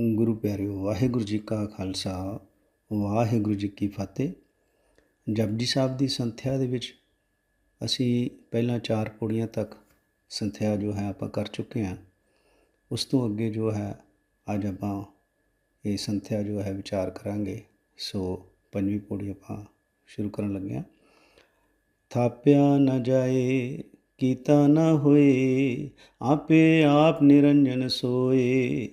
ਗੁਰੂ ਪਿਆਰਿਓ, ਵਾਹਿਗੁਰੂ ਜੀ ਕਾ ਖਾਲਸਾ, ਵਾਹਿਗੁਰੂ ਜੀ ਕੀ ਫਤਿਹ। ਜਪਜੀ ਸਾਹਿਬ ਦੀ ਸੰਥਿਆ ਦੇ ਵਿੱਚ ਅਸੀਂ ਪਹਿਲਾਂ ਚਾਰ ਪੌੜੀਆਂ ਤੱਕ ਸੰਥਿਆ ਜੋ ਹੈ ਆਪਾਂ ਕਰ ਚੁੱਕੇ ਹਾਂ। ਉਸ ਤੋਂ ਅੱਗੇ ਜੋ ਹੈ, ਅੱਜ ਆਪਾਂ ਇਹ ਸੰਥਿਆ ਜੋ ਹੈ ਵਿਚਾਰ ਕਰਾਂਗੇ। ਸੋ ਪੰਜਵੀਂ ਪੌੜੀ ਆਪਾਂ ਸ਼ੁਰੂ ਕਰਨ ਲੱਗੇ ਹਾਂ। ਥਾਪਿਆ ਨਾ ਜਾਏ, ਕੀਤਾ ਨਾ ਹੋਏ, ਆਪੇ ਆਪ ਨਿਰੰਜਨ ਸੋਏ।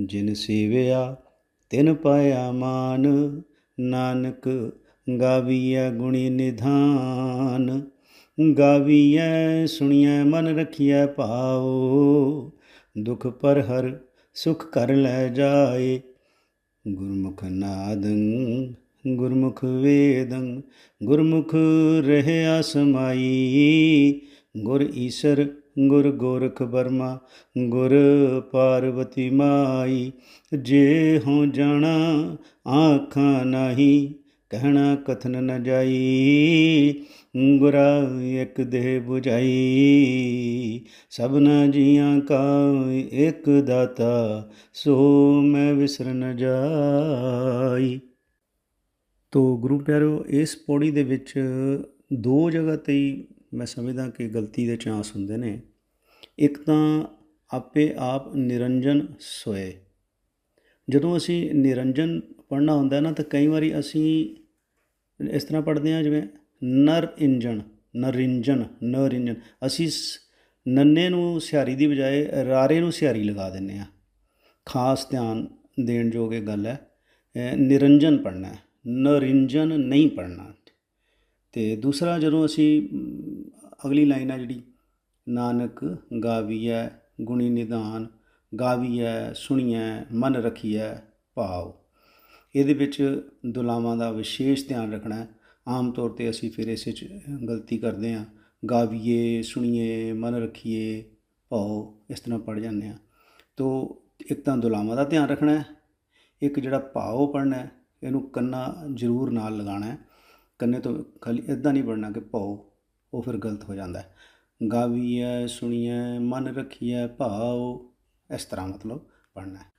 ਜਿਨ ਸੇਵਿਆ, ਤਿਨ ਪਾਇਆ ਮਾਨ। ਨਾਨਕ ਗਾਵੀਐ ਗੁਣੀ ਨਿਧਾਨ। ਗਾਵੀਐ, ਸੁਣੀਐ ਮਨ ਰਖੀਐ ਭਾਉ। ਦੁਖ ਪਰ ਹਰ ਸੁਖ ਕਰ ਲੈ ਜਾਏ। ਗੁਰਮੁਖ ਨਾਦੰ, ਗੁਰਮੁਖ ਵੇਦੰ। ਗੁਰਮੁਖ ਰਹਿਆ ਸਮਾਈ। ਗੁਰ ਈਸਰ ਗੁਰ ਗੋਰਖ ਬਰਮਾ ਗੁਰ ਪਾਰਵਤੀ ਮਾਈ, ਜੇ ਹੋ ਜਾਣਾ ਆਖਾਂ ਨਹੀਂ, ਕਹਿਣਾ ਕਥਨ ਨ ਜਾਈ, ਗੁਰਾ ਇੱਕ ਦੇਹ 부ਝਾਈ ਸਭਨਾ ਜੀਆਂ ਕਾ ਇੱਕ ਦਾਤਾ, ਸੋ ਮੈਂ ਵਿਸਰ ਨ ਜਾਈ। ਤੋ ਗੁਰੂ ਪਿਆਰੋ, ਇਸ ਪੌੜੀ ਦੇ ਵਿੱਚ ਦੋ ਜਗ੍ਹਾ ਤੇ ਮੈਂ ਸਮਝਦਾ ਕਿ ਗਲਤੀ ਦੇ ਚਾਂਸ ਹੁੰਦੇ ਨੇ। ਇੱਕ ਤਾਂ ਆਪੇ ਆਪ ਨਿਰੰਜਨ ਸੋਏ। ਜਦੋਂ ਅਸੀਂ ਨਿਰੰਜਨ ਪੜ੍ਹਨਾ ਹੁੰਦਾ ਨਾ, ਤਾਂ ਕਈ ਵਾਰੀ ਅਸੀਂ ਇਸ ਤਰ੍ਹਾਂ ਪੜ੍ਹਦੇ ਹਾਂ, ਜਿਵੇਂ ਨਰ ਇੰਜਨ ਨਰਿੰਜਨ ਨਰਿੰਜਨ। ਅਸੀਂ ਨੰਨੇ ਨੂੰ ਸਿਹਾਰੀ ਦੀ ਬਜਾਏ ਰਾਰੇ ਨੂੰ ਸਿਹਾਰੀ ਲਗਾ ਦਿੰਨੇ ਆ ਖਾਸ ਧਿਆਨ ਦੇਣ ਯੋਗ ਇਹ ਗੱਲ ਹੈ ਨਿਰੰਜਨ ਪੜ੍ਹਨਾ ਨਰਿੰਜਨ ਨਹੀਂ ਪੜ੍ਹਨਾ। ਤੇ ਦੂਸਰਾ, ਜਦੋਂ ਅਸੀਂ ਅਗਲੀ ਲਾਈਨ ਆ ਜਿਹੜੀ, ਨਾਨਕ ਗਾਵੀਐ ਗੁਣੀ ਨਿਧਾਨ, ਗਾਵੀਐ ਸੁਣੀਐ ਮਨ ਰਖੀਐ ਭਾਵ ਇਹਦੇ ਵਿੱਚ ਦੁਲਾਵਾਂ ਦਾ ਵਿਸ਼ੇਸ਼ ਧਿਆਨ ਰੱਖਣਾ ਆਮ ਤੌਰ ਤੇ ਅਸੀਂ ਫਿਰ ਇਸ ਵਿੱਚ ਗਲਤੀ ਕਰਦੇ ਹਾਂ। ਗਾਵੀਏ, ਸੁਣੀਏ, ਮਨ ਰੱਖੀਏ, ਭਾਉ, ਇਸ ਤਰ੍ਹਾਂ ਪੜ ਜਾਂਦੇ ਆ ਤੋ ਇੱਕ ਤਾਂ ਦੁਲਾਵਾਂ ਦਾ ਧਿਆਨ ਰੱਖਣਾ ਹੈ। ਇੱਕ ਜਿਹੜਾ ਭਾਉ ਪੜਨਾ ਇਹਨੂੰ ਕੰਨਾ ਜ਼ਰੂਰ ਨਾਲ ਲਗਾਉਣਾ ਹੈ। ਕੰਨੇ ਤੋਂ ਖਾਲੀ ਇਦਾਂ ਨਹੀਂ ਪੜਨਾ ਕਿ ਭਾਉ। ਉਹ ਫਿਰ ਗਲਤ ਹੋ ਜਾਂਦਾ ਹੈ। ਗਾਵੀਐ, ਸੁਣੀਐ, ਮਨ ਰੱਖੀਐ, ਭਾਉ, ਇਸ ਤਰ੍ਹਾਂ ਮਤਲਬ ਪੜਨਾ